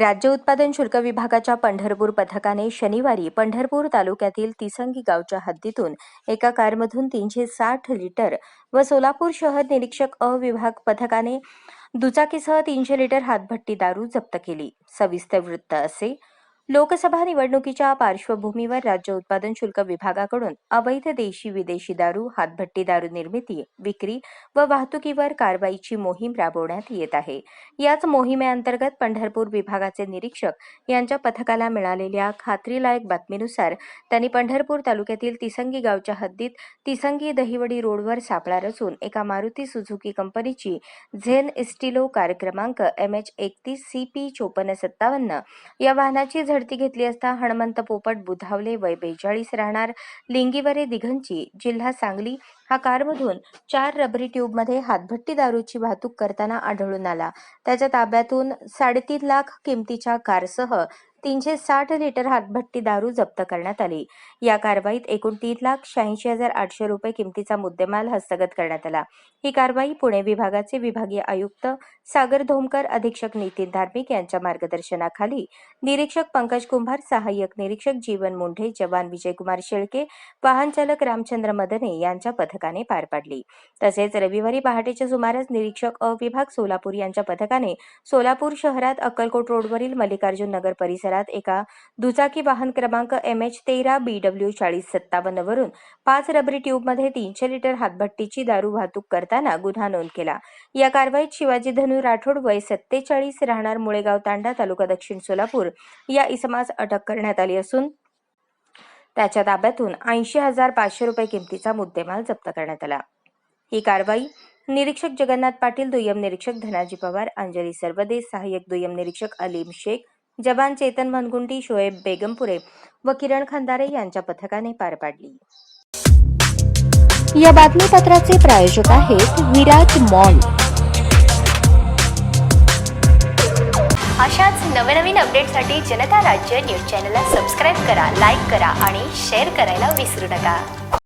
राज्य उत्पादन शुल्क विभागाच्या पंढरपूर पथकाने शनिवारी पंढरपूर तालुक्यातील तिसंगी गावच्या हद्दीतून एका कारमधून तीनशे साठ लिटर व सोलापूर शहर निरीक्षक अ विभाग पथकाने दुचाकीसह तीनशे लिटर हातभट्टी दारू जप्त केली. सविस्तर वृत्त असे लोकसभा निवडणुकीच्या पार्श्वभूमीवर राज्य उत्पादन शुल्क विभागाकडून अवैध देशी विदेशी दारू हातभट्टी दारू निर्मिती विक्री व वाहतुकीवर कारवाईची मोहीम राबवण्यात येत आहे. याच मोहिमेअंतर्गत पंढरपूर विभागाचे निरीक्षक यांच्या पथकाला मिळालेल्या खात्रीलायक बातमीनुसार त्यांनी पंढरपूर तालुक्यातील तिसंगी गावच्या हद्दीत तिसंगी दहिवडी रोडवर सापळा रचून एका मारुती सुझुकी कंपनीची झेन इस्टिलो कार क्रमांक एम एच एकतीस सी पी चोपन्न सत्तावन्न या वाहनाची झड झडती घेतली असता हणमंत पोपट बुधावले वय बेचाळीस राहणार. लिंगीवरे दिघंची जिल्हा सांगली हा कारमधून चार रबरी ट्यूबमध्ये हातभट्टी दारूची वाहतूक करताना आढळून आला. त्याच्या ताब्यातून साडेतीन लाख किमतीच्या कारसह तीनशे साठ लिटर हातभट्टी दारू जप्त करण्यात आली. या कारवाईत एकूण तीन लाख शहाऐंशी हजार आठशे रुपये किमतीचा मुद्देमाल हस्तगत करण्यात आला. ही कारवाई पुणे विभागाचे विभागीय आयुक्त सागर धोमकर अधीक्षक नितीन धार्मिक यांच्या मार्गदर्शनाखाली. निरीक्षक पंकज कुंभार सहाय्यक निरीक्षक जीवन मुंढे जवान विजयकुमार शेळके वाहन चालक रामचंद्र मदने यांच्या पथकाने पार पाडली. तसेच रविवारी पहाटेच्या सुमारास निरीक्षक अ विभाग सोलापूर यांच्या पथकाने सोलापूर शहरात अक्कलकोट रोडवरील मल्लिकार्जुन नगर परिसर परिसरात एका दुचाकी वाहन क्रमांक एम एच तेरा बी डब्ल्यू चाळीस सत्तावन्नवरून पाच रबरी ट्यूबमध्ये तीनशे लिटर हातभट्टीची दारू वाहतूक करताना गुन्हा नोंद केला. या कारवाईत शिवाजी धनु राठोड वय सत्तेचाळीस राहणार मुळेगाव तांडा तालुका दक्षिण सोलापूर या इसमास अटक करण्यात आली असून त्याच्या ताब्यातून ऐंशी हजार पाचशे रुपये किमतीचा मुद्देमाल जप्त करण्यात आला. ही कारवाई निरीक्षक जगन्नाथ पाटील दुय्यम निरीक्षक धनाजी पवार अंजली सरवदे सहाय्यक दुय्यम निरीक्षक अलीम शेख जवान चेतन मनगुंटी शोएब बेगमपुरे व किरण खंदारे यांच्या पथकाने पार पाडली. या बातमीपत्राचे प्रायोजक आहेत विराज मॉल. अशाच नवनवीन अपडेटसाठी जनता राज्य न्यूज चॅनलला सबस्क्राईब करा लाईक करा आणि शेअर करायला विसरू नका.